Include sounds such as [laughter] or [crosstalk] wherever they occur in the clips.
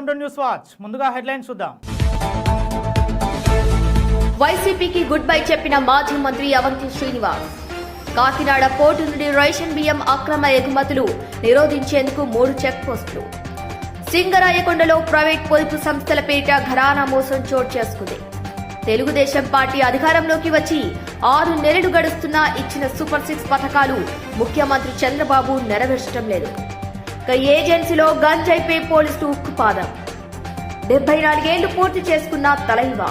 Welcome to news watch. ముందుగా headlines చూద్దాం. వైసీపీకి గుడ్ బై చెప్పిన మాజీ మంత్రి అవంతి శ్రీనివాస్. కాకినాడ పోర్టు నుండి రేషన్ బియ్యం అక్రమ ఎగుమతులు నిరోధించేందుకు మూడు చెక్ పోస్టులు సింగరాయకొండలో ప్రైవేట్ పొదుపు సంస్థల పేరిట ఘరానా మోసం చోటు చేసుకుంది. తెలుగుదేశం పార్టీ అధికారంలోకి వచ్చి ఆరు నెలలు గడుస్తున్నా ఇచ్చిన సూపర్ సిక్స్ పథకాలు ముఖ్యమంత్రి చంద్రబాబు నెరవేర్చడం లేదు. ఇక ఏజెన్సీలో గంజైపై పోలీసులు ఉక్కుపాదం. డెబ్బై నాలుగేళ్ళు పూర్తి చేసుకున్న తలైవా.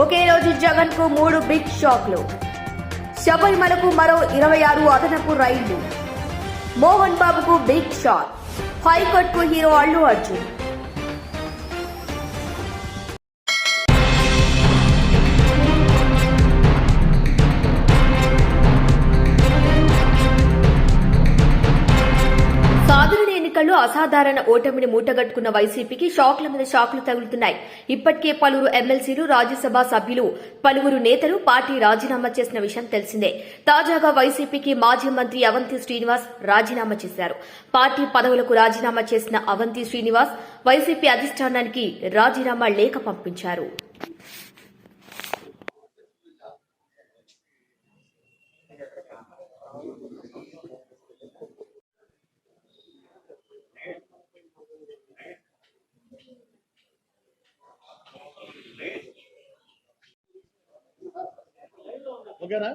ఒకే రోజు జగన్కు మూడు బిగ్ షాక్లు. శబరిమలకు మరో ఇరవై ఆరు అదనపు రైళ్ళు. మోహన్ బాబుకు బిగ్ షాక్. హైకోర్టుకు హీరో అల్లు అర్జున్. అసాధారణ ఓటమిని మూటగట్టుకున్న వైసీపీకి షాక్ల మీద షాక్లు తగులుతున్నాయి. ఇప్పటికే పలువురు ఎమ్మెల్సీలు రాజ్యసభ సభ్యులు పలువురు నేతలు పార్టీ రాజీనామా చేసిన విషయం తెలిసిందే. తాజాగా వైసీపీకి మాజీ మంత్రి అవంతి శ్రీనివాస్ రాజీనామా చేశారు. పార్టీ పదవులకు రాజీనామా చేసిన అవంతి శ్రీనివాస్ వైసీపీ అధిష్టానానికి రాజీనామా లేఖ పంపించారు. ఓకేనా?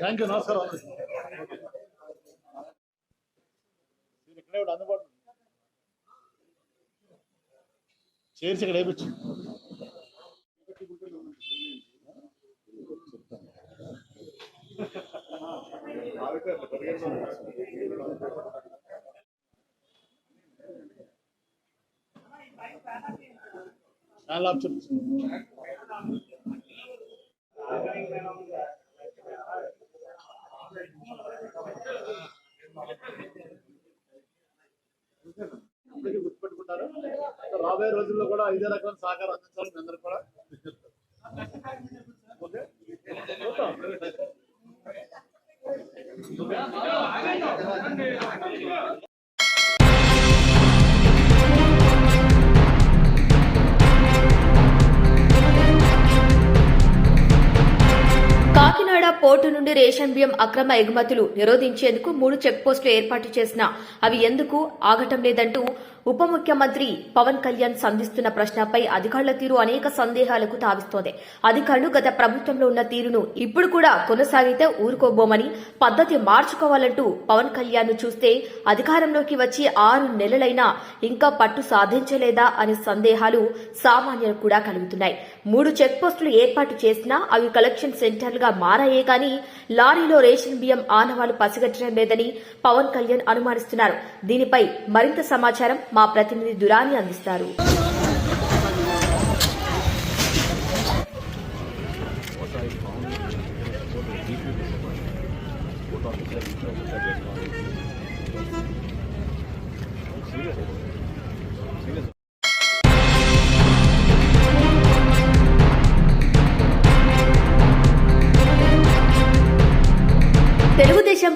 థ్యాంక్ యూ నమస్కారం. ఇక్కడే అందుబాటులో చేర్చి ఇక్కడ వేయించు చాలా అందరికీ గుర్తుపెట్టుకుంటారు రాబోయే రోజుల్లో కూడా ఇదే రకమైన సహకారం అందించాలని మీ అందరూ కూడా ఓకే. కాకినాడ పోర్టు నుండి రేషన్ బియ్యం అక్రమ ఎగుమతులు నిరోధించేందుకు మూడు చెక్ పోస్టులు ఏర్పాటు చేసినా అవి ఎందుకు ఆగటం లేదంటూ ఉప ముఖ్యమంత్రి పవన్ కళ్యాణ్ సంధిస్తున్న ప్రశ్నపై అధికారుల తీరు అనేక సందేహాలకు తావిస్తోంది. అధికారులు గత ప్రభుత్వంలో ఉన్న తీరును ఇప్పుడు కూడా కొనసాగితే ఊరుకోబోమని పద్ధతి మార్చుకోవాలంటూ పవన్ కళ్యాణ్ చూస్తే అధికారంలోకి వచ్చి ఆరు నెలలైనా ఇంకా పట్టు సాధించలేదా అనే సందేహాలు సామాన్యులకు కూడా కలుగుతున్నాయి. మూడు చెక్ పోస్టులు ఏర్పాటు చేసినా అవి కలెక్షన్ సెంటర్లుగా మారాయే కానీ లారీలో రేషన్ బియ్యం ఆనవాలు పసిగట్టడం లేదని పవన్ కళ్యాణ్ అనుమానిస్తున్నారు. దీనిపై మరింత సమాచారం మా ప్రతినిధి దురాని అందిస్తారు.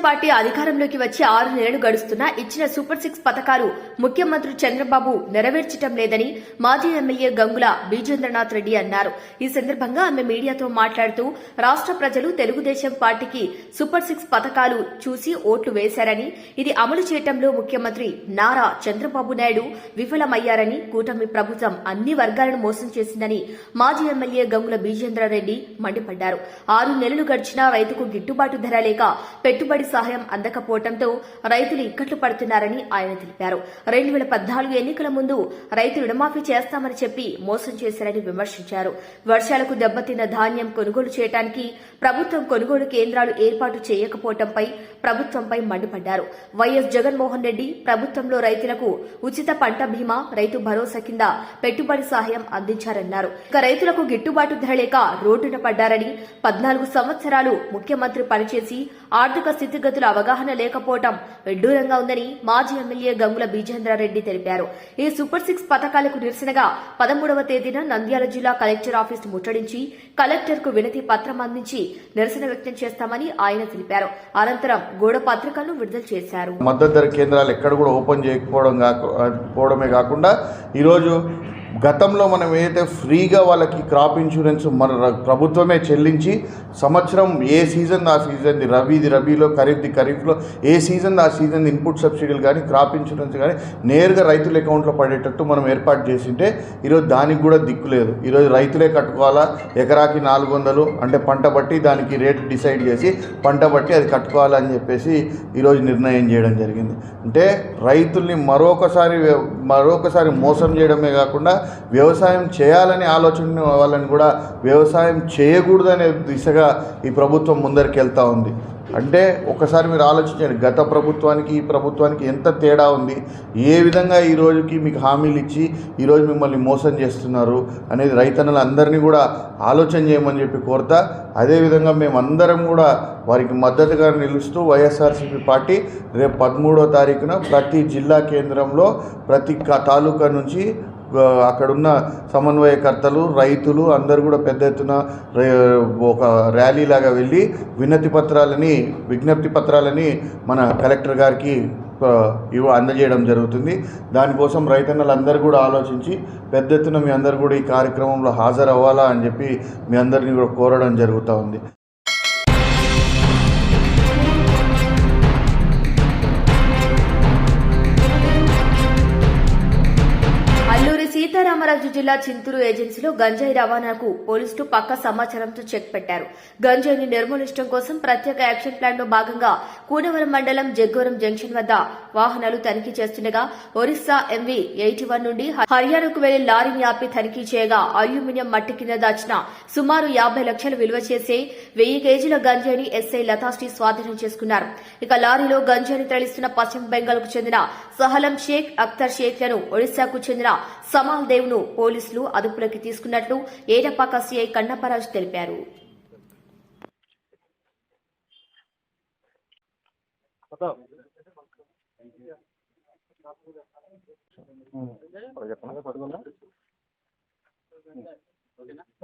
పార్టీ అధికారంలోకి వచ్చి ఆరు నెలలు గడుస్తున్నా ఇచ్చిన సూపర్ సిక్స్ పథకాలు ముఖ్యమంత్రి చంద్రబాబు నెరవేర్చటం లేదని మాజీ ఎమ్మెల్యే గంగుల బీజేంద్రనాథ్ రెడ్డి అన్నారు. ఈ సందర్భంగా ఆమె మీడియాతో మాట్లాడుతూ రాష్ట్ర ప్రజలు తెలుగుదేశం పార్టీకి సూపర్ సిక్స్ పథకాలు చూసి ఓట్లు వేశారని ఇది అమలు చేయటంలో ముఖ్యమంత్రి నారా చంద్రబాబు నాయుడు విఫలమయ్యారని కూటమి ప్రభుత్వం అన్ని వర్గాలను మోసం చేసిందని మాజీ ఎమ్మెల్యే గంగుల బీజేంద్రారెడ్డి మండిపడ్డారు. ఆరు నెలలు గడిచినా రైతుకు గిట్టుబాటు ధర లేక పెట్టుబడి సహాయం అందకపోవడంతో రైతులు ఇక్కట్లు పడుతున్నారని ఆయన తెలిపారు. రెండు వేల పద్నాలుగు ఎన్నికల ముందు రైతు రుణమాఫీ చేస్తామని చెప్పి మోసం చేశారని విమర్శించారు. వర్షాలకు దెబ్బతిన్న ధాన్యం కొనుగోలు చేయడానికి ప్రభుత్వం కొనుగోలు కేంద్రాలు ఏర్పాటు చేయకపోవడంపై ప్రభుత్వంపై మండిపడ్డారు. వైఎస్ జగన్మోహన్ రెడ్డి ప్రభుత్వంలో రైతులకు ఉచిత పంట బీమా రైతు భరోసా కింద పెట్టుబడి సహాయం అందించారన్నారు. ఇక రైతులకు గిట్టుబాటు ధర లేక రోడ్డున పడ్డారని పద్నాలుగు సంవత్సరాలు ముఖ్యమంత్రి పనిచేసి ఆర్థిక స్థితి స్థితిగతుల అవగాహన లేకపోవటం విడ్డూరంగా ఉందని మాజీ ఎమ్మెల్యే గంగుల బీజేంద్రారెడ్డి తెలిపారు. ఈ సూపర్ సిక్స్ పథకాలకు నిరసనగా పదమూడవ తేదీన నంద్యాల జిల్లా కలెక్టర్ ఆఫీస్ ముట్టడించి కలెక్టర్కు వినతి పత్రం అందించి నిరసన వ్యక్తం చేస్తామని ఆయన తెలిపారు. అనంతరం గోడ పత్రికలను విడుదల చేశారు. మద్దతు ధర కేంద్రాలు ఎక్కడ కూడా ఓపెన్ చేయకపోవడం కాకపోవడమే కాకుండా ఈరోజు గతంలో మనం ఏదైతే ఫ్రీగా వాళ్ళకి క్రాప్ ఇన్సూరెన్స్ మన ప్రభుత్వమే చెల్లించి సంవత్సరం ఏ సీజన్ ఆ సీజన్ది రబీది రబీలో ఖరీఫ్ది ఖరీఫ్లో ఏ సీజన్ ఆ సీజన్ ఇన్పుట్ సబ్సిడీలు కానీ క్రాప్ ఇన్సూరెన్స్ కానీ నేరుగా రైతుల అకౌంట్లో పడేటట్టు మనం ఏర్పాటు చేసింటే ఈరోజు దానికి కూడా దిక్కు లేదు. ఈరోజు రైతులే కట్టుకోవాలా? ఎకరాకి నాలుగు వందలు అంటే పంట బట్టి దానికి రేట్ డిసైడ్ చేసి పంట బట్టి అది కట్టుకోవాలని చెప్పేసి ఈరోజు నిర్ణయం చేయడం జరిగింది. అంటే రైతుల్ని మరొకసారి మరొకసారి మోసం చేయడమే కాకుండా వ్యవసాయం చేయాలని ఆలోచన వాళ్ళని కూడా వ్యవసాయం చేయకూడదనే దిశగా ఈ ప్రభుత్వం ముందరికి వెళ్తూ ఉంది. అంటే ఒకసారి మీరు ఆలోచించండి గత ప్రభుత్వానికి ఈ ప్రభుత్వానికి ఎంత తేడా ఉంది ఏ విధంగా ఈ రోజుకి మీకు హామీలు ఇచ్చి ఈరోజు మిమ్మల్ని మోసం చేస్తున్నారు అనేది రైతన్నలందరినీ కూడా ఆలోచన చేయమని చెప్పి కోరుతా. అదేవిధంగా మేమందరం కూడా వారికి మద్దతుగా నిలుస్తూ వైఎస్ఆర్సీపీ పార్టీ రేపు పదమూడో తారీఖున ప్రతి జిల్లా కేంద్రంలో ప్రతి తాలూకా నుంచి అక్కడున్న సమన్వయకర్తలు రైతులు అందరూ కూడా పెద్ద ఎత్తున ఒక ర్యాలీ లాగా వెళ్ళి వినతి పత్రాలని విజ్ఞప్తి పత్రాలని మన కలెక్టర్ గారికి ఇవి ఇవ అందజేయడం జరుగుతుంది. దానికోసం రైతన్నలందరూ కూడా ఆలోచించి పెద్ద ఎత్తున మీ అందరు కూడా ఈ కార్యక్రమంలో హాజరవ్వాలా అని చెప్పి మీ అందరినీ కూడా కోరడం జరుగుతూ ఉంది. సీతారామరాజు జిల్లా చింతూరు ఏజెన్సీలో గంజాయి రవాణాకు పోలీసులు పక్క సమాచారంతో చెక్ పెట్టారు. గంజాయిని నిర్మూలించడం కోసం ప్రత్యేక యాక్షన్ ప్లాన్లో భాగంగా కూనవరం మండలం జగ్గోరం జంక్షన్ వద్ద వాహనాలు తనిఖీ చేస్తుండగా ఒరిస్సా ఎంవీ ఎయిటీ వన్ నుండి హర్యానాకు వెళ్ళి లారీని ఆపి తనిఖీ చేయగా అల్యూమినియం మట్టి కింద దాచిన సుమారు యాభై లక్షలు విలువ చేసే వెయ్యి కేజీల గంజాయిని ఎస్ఐ లతాశ్రీ స్వాధీనం చేసుకున్నారు. ఇక లారీలో గంజాయిని తరలిస్తున్న పశ్చిమ బెంగాల్కు చెందిన సహలం షేక్ అఖ్తర్ షేక్లను ఒడిశాకు చెందిన సమాల్ దేవ్ను పోలీసులు అదుపులోకి తీసుకున్నట్లు ఏడపాక సీఐ కన్నపరాజు తెలిపారు.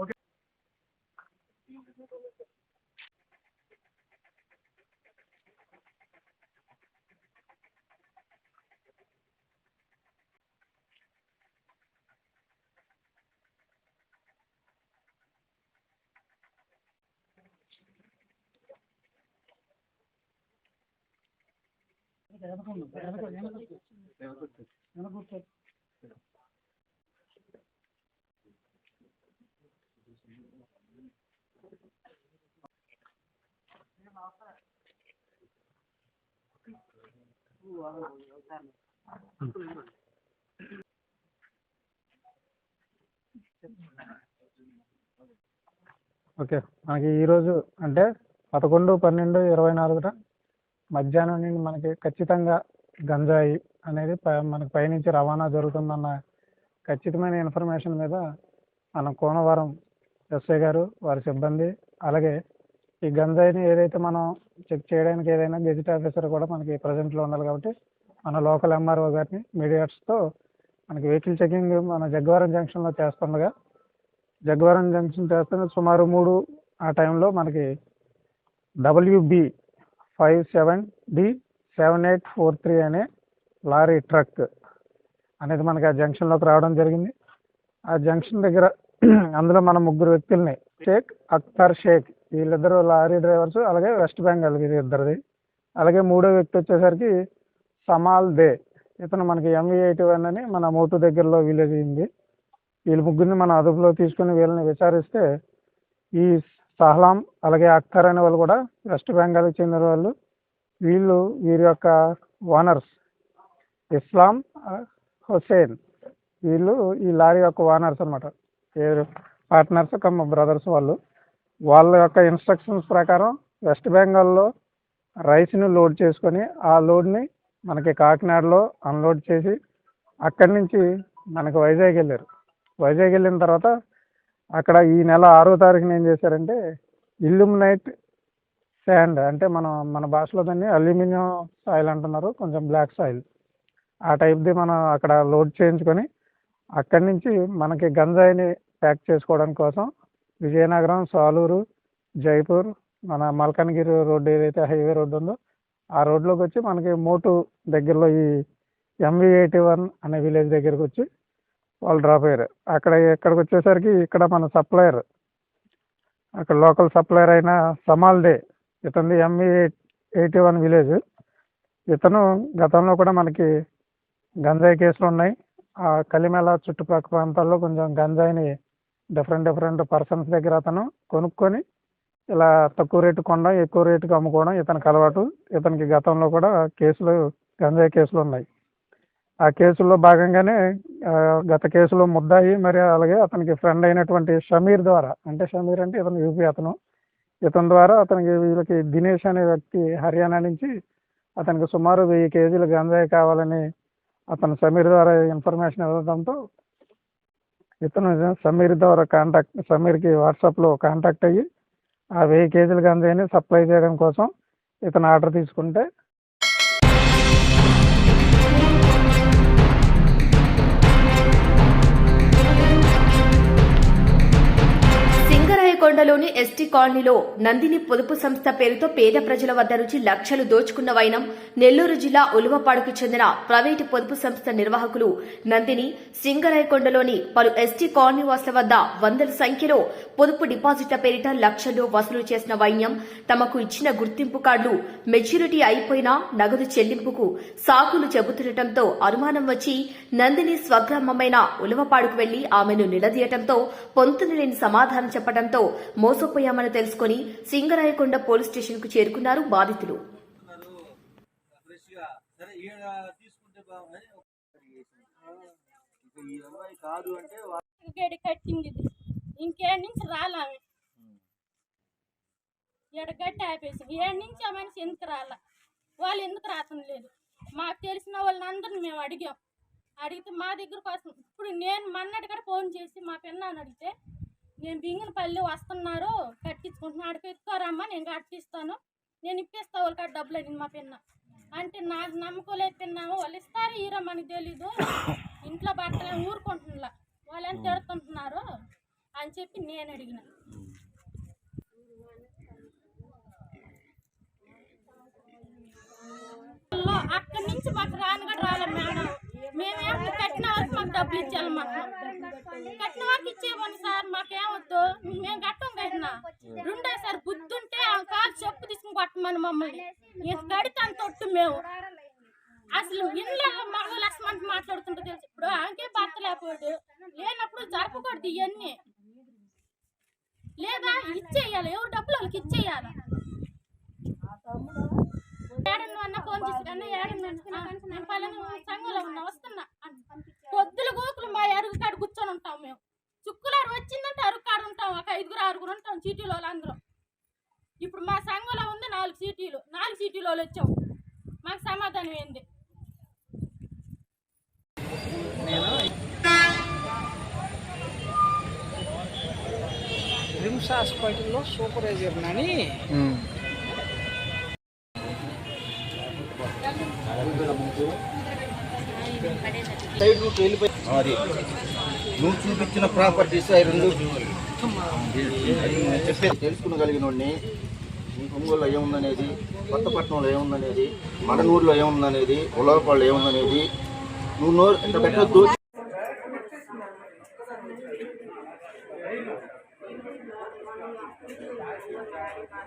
Okay okay. మనకి ఈరోజు అంటే పదకొండు పన్నెండు ఇరవై నాలుగున మధ్యాహ్నం నుండి మనకి ఖచ్చితంగా గంజాయి అనేది ప- మనకి పైనుంచి రవాణా జరుగుతుందన్న ఖచ్చితమైన ఇన్ఫర్మేషన్ మీద మన కోనవరం ఎస్ఐ గారు వారి సిబ్బంది అలాగే ఈ గంజాయిని ఏదైతే మనం చెక్ చేయడానికి ఏదైనా గెజిట్ ఆఫీసర్ కూడా మనకి ప్రజెంట్లో ఉండాలి కాబట్టి మన లోకల్ ఎంఆర్ఓ గారిని మీడియాట్స్తో మనకి వెహికల్ చెకింగ్ మన జగ్గవరం జంక్షన్లో చేస్తుండగా జగ్గవరం జంక్షన్ చేస్తున్న సుమారు మూడు ఆ టైంలో మనకి WB five seven D seven eight four three అనే లారీ ట్రక్ అనేది మనకి ఆ జంక్షన్లోకి రావడం జరిగింది. ఆ జంక్షన్ దగ్గర [clears throat] అందులో మన ముగ్గురు వ్యక్తుల్ని షేక్ అక్తర్ షేక్ వీళ్ళిద్దరు లారీ డ్రైవర్స్ అలాగే వెస్ట్ బెంగాల్ వీరి ఇద్దరిది. అలాగే మూడో వ్యక్తి వచ్చేసరికి సమాల్ దే. ఇతను మనకి ఎంవీ ఎయిటీ వన్ అని మన మోటు దగ్గరలో విలేజ్ అయింది వీళ్ళ ముగ్గురిని మన అదుపులో తీసుకుని వీళ్ళని విచారిస్తే ఈ సహలాం అలాగే అక్తర్ అనే వాళ్ళు కూడా వెస్ట్ బెంగాల్కి చెందిన వాళ్ళు. వీళ్ళు వీరి యొక్క ఓనర్స్ ఇస్లాం హుసేన్ వీళ్ళు ఈ లారీ యొక్క ఓనర్స్ అనమాట పార్ట్నర్స్ కమ్ బ్రదర్స్ వాళ్ళు. వాళ్ళ యొక్క ఇన్స్ట్రక్షన్స్ ప్రకారం వెస్ట్ బెంగాల్లో రైస్ని లోడ్ చేసుకొని ఆ లోడ్ని మనకి కాకినాడలో అన్లోడ్ చేసి అక్కడి నుంచి మనకి వైజాగ్ వెళ్ళారు. వైజాగ్ వెళ్ళిన తర్వాత అక్కడ ఈ నెల ఆరో తారీఖున ఏం చేశారంటే ఇల్లుమినైట్ శాండ్ అంటే మన మన భాషలో దాన్ని అల్యూమినియం సాయిల్ అంటున్నారు కొంచెం బ్లాక్ సాయిల్. ఆ టైప్ది మనం అక్కడ లోడ్ చేయించుకొని అక్కడి నుంచి మనకి గంజాయిని ప్యాక్ చేసుకోవడం కోసం విజయనగరం సాలూరు జైపూర్ మన మల్కన్గిరి రోడ్డు ఏదైతే హైవే రోడ్డు ఉందో ఆ రోడ్లోకి వచ్చి మనకి మోటు దగ్గరలో ఈ ఎంవి ఎయిటీ వన్ అనే విలేజ్ దగ్గరికి వచ్చి వాళ్ళు డ్రాప్ అయ్యారు. అక్కడ ఇక్కడికి వచ్చేసరికి ఇక్కడ మన సప్లయర్ అక్కడ లోకల్ సప్లయర్ అయిన సమాల్ డే ఇతనిది ఎంఈ ఎయిటీ వన్ విలేజ్. ఇతను గతంలో కూడా మనకి గంజాయి కేసులు ఉన్నాయి. ఆ కలిమేళ చుట్టుపక్కల ప్రాంతాల్లో కొంచెం గంజాయిని డిఫరెంట్ డిఫరెంట్ పర్సన్స్ దగ్గర అతను కొనుక్కొని ఇలా తక్కువ రేటు కొనడం ఎక్కువ రేటుకి అమ్ముకోవడం ఇతనికి అలవాటు. ఇతనికి గతంలో కూడా కేసులు గంజాయి కేసులు ఉన్నాయి. ఆ కేసుల్లో భాగంగానే గత కేసులో ముద్దాయి మరి అలాగే అతనికి ఫ్రెండ్ అయినటువంటి షమీర్ ద్వారా అంటే షమీర్ అంటే ఇతను యూపీ అతను. ఇతని ద్వారా అతనికి వీళ్ళకి దినేష్ అనే వ్యక్తి హర్యానా నుంచి అతనికి సుమారు వెయ్యి కేజీలు గంజాయి కావాలని అతను సమీర్ ద్వారా ఇన్ఫర్మేషన్ ఇవ్వడంతో ఇతను సమీర్ ద్వారా కాంటాక్ట్ సమీర్కి వాట్సాప్లో కాంటాక్ట్ అయ్యి ఆ వెయ్యి కేజీల గంజాయిని సప్లై చేయడం కోసం ఇతను ఆర్డర్ తీసుకుంటే సింగరాయకొండలోని ఎస్టీ కాలనీలో నందిని పొదుపు సంస్థ పేరుతో పేద ప్రజల వద్ద నుంచి లక్షలు దోచుకున్న వైనం నెల్లూరు జిల్లా ఉలువపాడుకు చెందిన ప్రైవేటు పొదుపు సంస్థ నిర్వాహకులు నందిని సింగరాయకొండలోని పలు ఎస్టీ కాలనీ వాసుల వద్ద వందల సంఖ్యలో పొదుపు డిపాజిట్ల పేరిట లక్షలు వసూలు చేసిన వైన్యం తమకు ఇచ్చిన గుర్తింపు కార్డులు మెచ్యూరిటీ అయిపోయినా నగదు చెల్లింపుకు సాకులు చెబుతుండటంతో అనుమానం వచ్చి నందిని స్వగ్రామమైన ఉలవపాడుకు వెళ్ళి ఆమెను నిలదీయటంతో పొంతునలేని సమాధానం చెప్పడంతో మోసపోయామని తెలుసుకుని సింగరాయకొండ పోలీస్ స్టేషన్కు చేరుకున్నారు బాధితులు. కట్టింది ఇది. ఇంకేడు నుంచి రాలామె ఈడ గట్టి ఆపేసి ఏడు నుంచి ఆ మనిషి ఎందుకు రాలా? వాళ్ళు ఎందుకు రావటం లేదు? మాకు తెలిసిన వాళ్ళని అందరిని మేము అడిగాం. అడిగితే మా దగ్గరకు వస్తుంది ఇప్పుడు నేను మన్నటి కూడా ఫోన్ చేసి మా పిన్నాన్ని అడిగితే నేను బింగిన పల్లె వస్తున్నారు కట్టించుకుంటున్నా ఆడికి ఎత్తుకోరమ్మా నేను కట్టిస్తాను. నేను ఇప్పిస్తా వాళ్ళకి డబ్బులు అడిగింది మా పిన్న. అంటే నాకు నమ్మకం లేదు పిన్నాము వాళ్ళు ఇస్తారు ఈరో మనకు తెలీదు. ఇంట్లో బట్టలు ఊరుకుంటున్నా వాళ్ళు ఎంత తిడుతుంటున్నారు అని చెప్పి నేను అడిగిన. అక్కడి నుంచి మాకు రాను కూడా రాలే మేడం. మేమేం కట్టిన వరకు మాకు డబ్బులు ఇచ్చాలి మాకు కట్టిన వరకు ఇచ్చేయమని సార్ మాకేమొద్దు మేము కట్టం కట్టినా రెండోసారి సార్ ఉంటే ఆ కాలు చెప్పు తీసుకుని కొట్టమని మమ్మల్ని. ఇంక కడితే అంత ఒట్టు మేము. అసలు ఇళ్ళ మగలు అసమంటే మాట్లాడుతుంటే తెలుసు. ఇప్పుడు ఆమెకే భర్త లేకపోడు లేనప్పుడు జరపకూడదు ఇవన్నీ. లేదా ఇచ్చేయాలి. ఎవరు డబ్బులు వాళ్ళకి ఇచ్చేయాలి. ఏడన్నా అన్న ఫోన్ చేసి అన్న ఏడన్నా నేను పలానా సంఘంలో ఉన్నా వస్తున్నా. పొద్దుల గోకులు మా అరుగు కాడ కూర్చొని ఉంటాం మేము. చుక్కులారు వచ్చిందంటే అరుగు కాడ ఉంటాం ఒక ఐదుగురు ఆరుగురు ఉంటాం చీటీలో వాళ్ళందరం ఇప్పుడు మా సంఘంలో ఉంది నాలుగు సీటీలు నాలుగు సీటీలో వచ్చాం. మాకు సమాధానం ఏంది? రిమ్స్ హాస్పిటల్లో సూపర్వైజర్ అని సైడ్ రూట్ వెళ్ళిపోయి అది. నువ్వు చూపించిన ప్రాపర్టీస్ అవి రెండు. అది తెలుసుకునగలిగిన ఒంగోలులో ఏముందనేది కొత్తపట్నంలో ఏముందనేది మడనూరులో ఏముందనేది ఉలవపాళ్ళు ఏముందనేది. నువ్వు నోరు ఎంత పెట్టద్దు?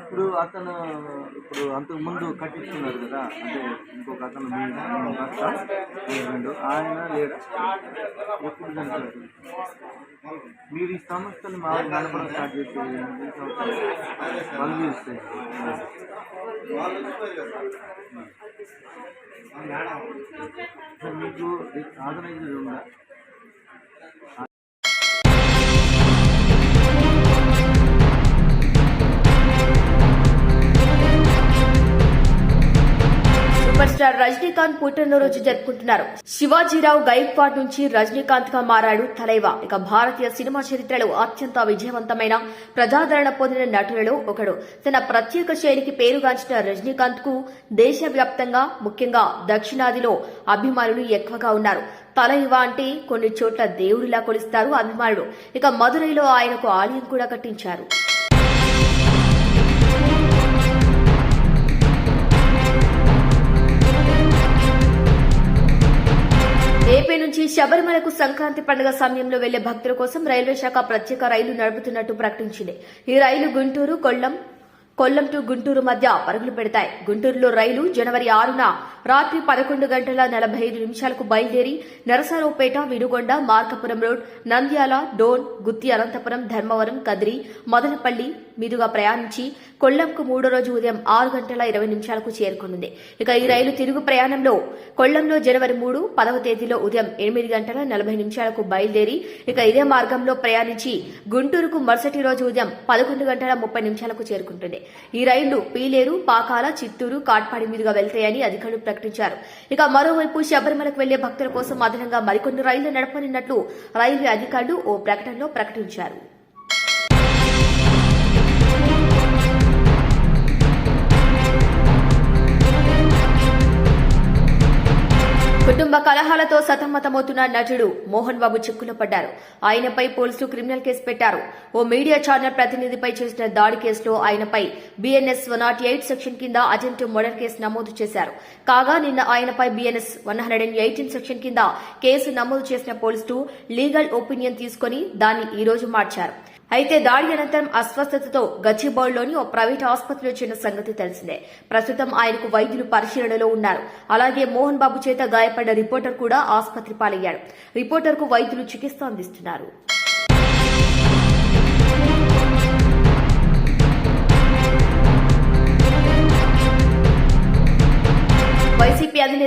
ఇప్పుడు అతను ఇప్పుడు అంతకు ముందు కట్టించుకున్నారు కదా అంటే ఇంకొక అతను మీ మీ husband, ఆయన లేడా? ఎప్పుడు చనిపోయారు? మీరు ఈ సంస్థని మాకు నడపడం స్టార్ట్ చేసి? వాళ్ళు ఇస్తాయి మీకు ఆర్గనైజర్ ఉందా? సూపర్ స్టార్ రజనీకాంత్ పుట్టినరోజు జరుపుకుంటున్నారు. శివాజీరావు గైక్వాడ్ నుంచి రజనీకాంత్గా మారాడు తలైవా. ఇక భారతీయ సినిమా చరిత్రలో అత్యంత విజయవంతమైన ప్రజాదరణ పొందిన నటులలో ఒకడు. తన ప్రత్యేక శైలికి పేరుగాంచిన రజనీకాంత్కు దేశవ్యాప్తంగా ముఖ్యంగా దక్షిణాదిలో అభిమానులు ఎక్కువగా ఉన్నారు. తలైవా అంటే కొన్ని చోట్ల దేవుడిలా కొలుస్తారు అభిమానులు. ఇక మదురైలో ఆయనకు ఆలయం కూడా కట్టించారు. ఏపీ నుంచి శబరిమలకు సంక్రాంతి పండుగ సమయంలో వెళ్ళే భక్తుల కోసం రైల్వే శాఖ ప్రత్యేక రైలు నడుపుతున్నట్టు ప్రకటించింది. ఈ రైలు గుంటూరు కొల్లం కొల్లం టు గుంటూరు మధ్య పరుగులు పెడతాయి. గుంటూరులో రైలు జనవరి ఆరున రాత్రి పదకొండు గంటల నలభై ఐదు నిమిషాలకు బయలుదేరి నరసరావుపేట వినుగొండ మార్కపురం రోడ్ నంద్యాల డోన్ గుత్తి అనంతపురం ధర్మవరం కదిరి మదనపల్లి మీదుగా ప్రయాణించి కొల్లంకు మూడో రోజు ఉదయం ఆరు గంటల ఇరవై నిమిషాలకు చేరుకుంది. ఇక ఈ రైలు తిరుగు ప్రయాణంలో కొల్లంలో జనవరి మూడు పదవ తేదీలో ఉదయం ఎనిమిది గంటల నలభై నిమిషాలకు బయలుదేరి ఇక ఇదే మార్గంలో ప్రయాణించి గుంటూరుకు మరుసటి రోజు ఉదయం పదకొండు గంటల ముప్పై నిమిషాలకు చేరుకుంటుంది. ఈ రైళ్ళు పీలేరు పాకాల చిత్తూరు కాట్పాడి మీదుగా వెళ్తాయని అధికారులు ప్రకటించారు. ఇక మరోవైపు శబరిమలకు వెళ్ళే భక్తుల కోసం అదనంగా మరికొన్ని రైళ్ళు నడపనున్నట్లు రైల్వే అధికారులు ఓ ప్రకటనలో ప్రకటించారు. కుటుంబ కలహాలతో సతమతమవుతున్న నటుడు మోహన్ బాబు చిక్కులో పడ్డారు. ఆయనపై పోలీసులు క్రిమినల్ కేసు పెట్టారు. ఓ మీడియా ఛానల్ ప్రతినిధిపై చేసిన దాడి కేసులో ఆయనపై BNS one nought eight section కింద అటెంప్ట్ మర్డర్ కేసు నమోదు చేశారు. కాగా నిన్న ఆయనపై BNS one hundred and eighteen section కింద కేసు నమోదు చేసిన పోలీసులు లీగల్ ఒపీనియన్ తీసుకుని దాన్ని ఈ రోజు మార్చారు. అయితే దాడి అనంతరం అస్వస్థతతో గచ్చిబౌల్లోని ఓ ప్రైవేట్ ఆసుపత్రిలో చేరిన సంగతి తెలిసిందే. ప్రస్తుతం ఆయనకు వైద్యులు పరిశీలనలో ఉన్నారు. అలాగే మోహన్ బాబు చేత గాయపడ్డ రిపోర్టర్ కూడా ఆసుపత్రి పాలయ్యాడు. రిపోర్టర్కు వైద్యులు చికిత్స అందిస్తున్నారు.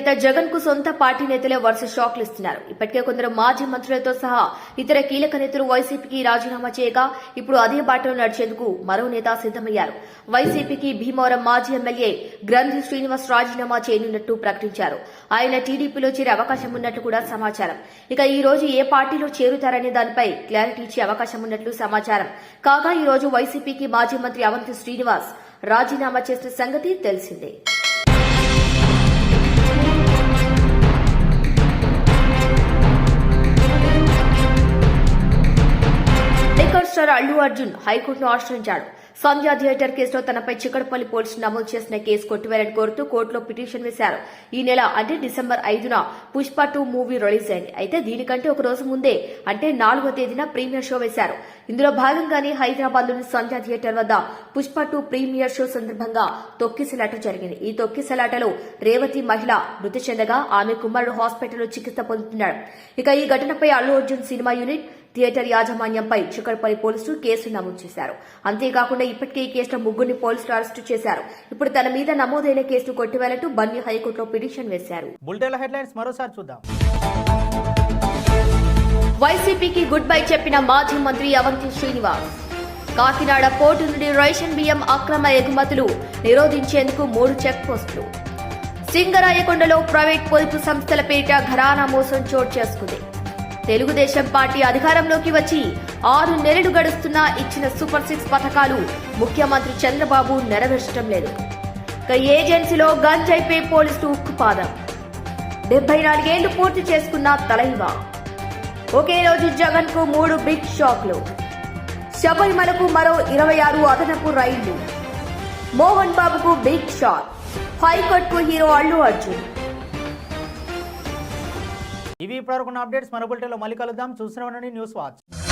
అధినేత జగన్కు సొంత పార్టీ నేతలే వరుస షాక్లు ఇస్తున్నారు ఇప్పటికే కొందరు మాజీ మంత్రులతో సహా ఇతర కీలక నేతలు వైసీపీకి రాజీనామా చేయగా ఇప్పుడు అదే బాటలో నడిచేందుకు మరో నేత సిద్దమయ్యారు వైసీపీకి భీమవరం మాజీ ఎమ్మెల్యే గ్రంథి శ్రీనివాస్ రాజీనామా చేయనున్నట్టు ప్రకటించారు. ఆయన టీడీపీలో చేరే అవకాశం ఉన్నట్లు కూడా సమాచారం. ఇక ఈ రోజు ఏ పార్టీలో చేరుతారనే దానిపై క్లారిటీ ఇచ్చే అవకాశం ఉన్నట్లు సమాచారం. కాగా ఈ రోజు వైసీపీకి మాజీ మంత్రి అవంతి శ్రీనివాస్ రాజీనామా చేసిన సంగతి తెలిసిందే. అల్లు అర్జున్ హైకోర్టును ఆశ్రయించాడు. సంధ్య థియేటర్ కేసులో తనపై చిక్కడపల్లి పోలీసులు నమోదు చేసిన కేసు కొట్టివేయాలని కోరుతూ కోర్టులో పిటిషన్ వేశారు. ఈ నెల అంటే డిసెంబర్ ఐదున పుష్ప టూ మూవీ రిలీజ్ అయింది. అయితే దీనికంటే ఒక రోజు ముందే అంటే నాలుగో తేదీన ప్రీమియర్ షో వేశారు. ఇందులో భాగంగానే హైదరాబాద్లోని సంధ్య థియేటర్ వద్ద పుష్ప టూ ప్రీమియర్ షో సందర్భంగా తొక్కిసలాట జరిగింది. ఈ తొక్కిసలాటలో రేవతి మహిళ మృతి చెందగా ఆమె కుమారుడు హాస్పిటల్లో చికిత్స పొందుతున్నాడు. ఇక ఈ ఘటనపై Allu Arjun cinema unit theatre యాజమాన్యంపై చిక్కడపల్లి పోలీసులు కేసు నమోదు చేశారు. అంతేకాకుండా ఇప్పటికే ఈ కేసులో ముగ్గురిని పోలీసులు అరెస్టు చేశారు. ఇప్పుడు తన మీద నమోదైన కేసును కొట్టివేయాలంటూ బన్నీ హైకోర్టులో పిటిషన్ వేశారు. మరోసారి చూద్దాం. వైసీపీకి గుడ్ బై చెప్పిన మాజీ మంత్రి అవంతి శ్రీనివాస్. కాకినాడ పోర్టు నుండి రేషన్ బియ్యం అక్రమ ఎగుమతులు నిరోధించేందుకు మూడు చెక్ పోస్టులు సింగరాయకొండలో ప్రైవేట్ పొదుపు సంస్థల పేరిట ఘరానా మోసం చోటు చేసుకుంది. తెలుగుదేశం పార్టీ అధికారంలోకి వచ్చి ఆరు నెలలు గడుస్తున్నా ఇచ్చిన సూపర్ సిక్స్ పథకాలు ముఖ్యమంత్రి చంద్రబాబు నెరవేర్చడం లేదు. ఇక ఏజెన్సీలో గంజైపై పోలీసులు ఉక్కుపాదం. డెబ్బై నాలుగేళ్ళు పూర్తి చేసుకున్న తలైవా ఒకే రోజు జగన్కు మూడు బిగ్ షాక్లు. శబరిమలకు మరో ఇరవై ఆరు అదనపు రైళ్ళు. మోహన్ బాబుకు బిగ్ షాక్. హైకోర్టుకు హీరో అల్లు అర్జున్. ఇవి ఇప్పటివరకు అప్డేట్స్ మన బులెటిన్లో మళ్ళీ కలుద్దాం. చూసిన న్యూస్ వాచ్.